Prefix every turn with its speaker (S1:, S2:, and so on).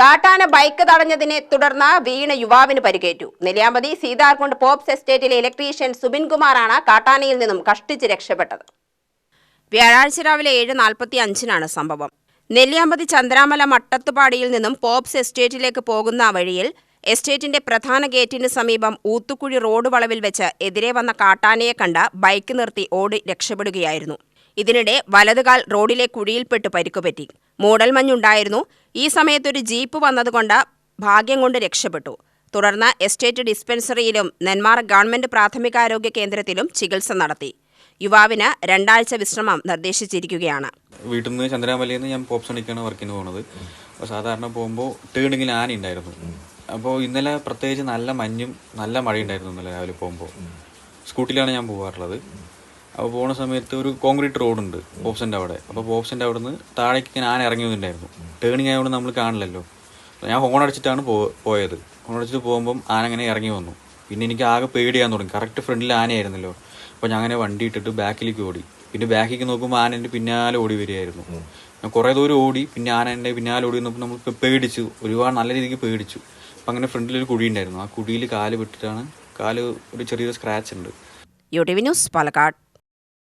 S1: കാട്ടാന ബൈക്ക് തടഞ്ഞതിനെ തുടർന്ന് വീണ യുവാവിന് പരിക്കേറ്റു. നെല്ലിയാമ്പതി സീതാർകുണ്ട് പോപ്സ് എസ്റ്റേറ്റിലെ ഇലക്ട്രീഷ്യൻ സുബിൻ കുമാറാണ് കാട്ടാനയിൽ നിന്നും കഷ്ടിച്ച് രക്ഷപ്പെട്ടത്. വ്യാഴാഴ്ച രാവിലെ ഏഴ് നാൽപ്പത്തി അഞ്ചിനാണ് സംഭവം. നെല്ലിയാമ്പതി ചന്ദ്രാമല മട്ടത്തുപാടിയിൽ നിന്നും പോപ്സ് എസ്റ്റേറ്റിലേക്ക് പോകുന്ന വഴിയിൽ എസ്റ്റേറ്റിന്റെ പ്രധാന ഗേറ്റിന് സമീപം ഊത്തുക്കുഴി റോഡ് വളവിൽ വെച്ച് എതിരെ വന്ന കാട്ടാനയെ കണ്ട് ബൈക്ക് നിർത്തി ഓടി രക്ഷപ്പെടുകയായിരുന്നു. ഇതിനിടെ വലതുകാൽ റോഡിലെ കുഴിയിൽപ്പെട്ട് പരിക്കുപറ്റി. മൂടൽമഞ്ഞുണ്ടായിരുന്നു ഈ സമയത്തൊരു ജീപ്പ് വന്നതുകൊണ്ട് ഭാഗ്യം കൊണ്ട് രക്ഷപ്പെട്ടു. തുടർന്ന് എസ്റ്റേറ്റ് ഡിസ്പെൻസറിയിലും നെന്മാറ ഗവൺമെന്റ് പ്രാഥമികാരോഗ്യ കേന്ദ്രത്തിലും ചികിത്സ നടത്തി. യുവാവിന് രണ്ടാഴ്ച വിശ്രമം നിർദ്ദേശിച്ചിരിക്കുകയാണ്.
S2: വീട്ടിൽ നിന്ന് ചന്ദ്രാമലയിൽ നിന്ന് ഞാൻ പോപ്സണിക്കാണ് വർക്കിന് പോകുന്നത് അപ്പോൾ സാധാരണ പോകുമ്പോൾ ടേണിങ്ങിൽ ആന ഉണ്ടായിരുന്നു. അപ്പോൾ ഇന്നലെ പ്രത്യേകിച്ച് നല്ല മഞ്ഞും നല്ല മഴയുണ്ടായിരുന്നു ഇന്നലെ രാവിലെ പോകുമ്പോൾ സ്കൂട്ടിലാണ് ഞാൻ പോകാറുള്ളത് അപ്പോൾ പോകുന്ന സമയത്ത് ഒരു കോൺക്രീറ്റ് റോഡുണ്ട് പോപ്സിന്റെ അവിടെ. അപ്പോൾ പോപ്സിന്റെ അവിടെ നിന്ന് താഴേക്ക് ഇങ്ങനെ ആന ഇറങ്ങി വന്നിട്ടുണ്ടായിരുന്നു ടേണിങ് ആയതുകൊണ്ട് നമ്മൾ കാണില്ലല്ലോ. അപ്പോൾ ഞാൻ ഹോൺ അടിച്ചിട്ടാണ് പോ പോയത്. ഹോൺ അടിച്ചിട്ട് പോകുമ്പം ആന അങ്ങനെ ഇറങ്ങി വന്നു. പിന്നെ എനിക്ക് ആകെ പേടിയാൻ തുടങ്ങി. കറക്റ്റ് ഫ്രണ്ടിൽ ആനയായിരുന്നല്ലോ. അപ്പോൾ ഞാൻ അങ്ങനെ വണ്ടി ഇട്ടിട്ട് ബാക്കിലേക്ക് ഓടി. പിന്നെ ബാക്കിലേക്ക് നോക്കുമ്പോൾ ആന എന്റെ പിന്നാലെ ഓടി വരികയായിരുന്നു. ഞാൻ കുറേ ദൂരം ഓടി പിന്നെ ആന എന്റെ പിന്നാലെ ഓടി വന്നപ്പോൾ നമ്മൾ പേടിച്ചു. ഒരുപാട് നല്ല രീതിക്ക് പേടിച്ചു. അപ്പം അങ്ങനെ ഫ്രണ്ടിൽ ഒരു കുഴി ഉണ്ടായിരുന്നു. ആ കുഴിയിൽ കാൽ വിട്ടിട്ടാണ് കാൽ ഒരു ചെറിയൊരു സ്ക്രാച്ച് ഉണ്ട്.
S1: U T V news Palakkad.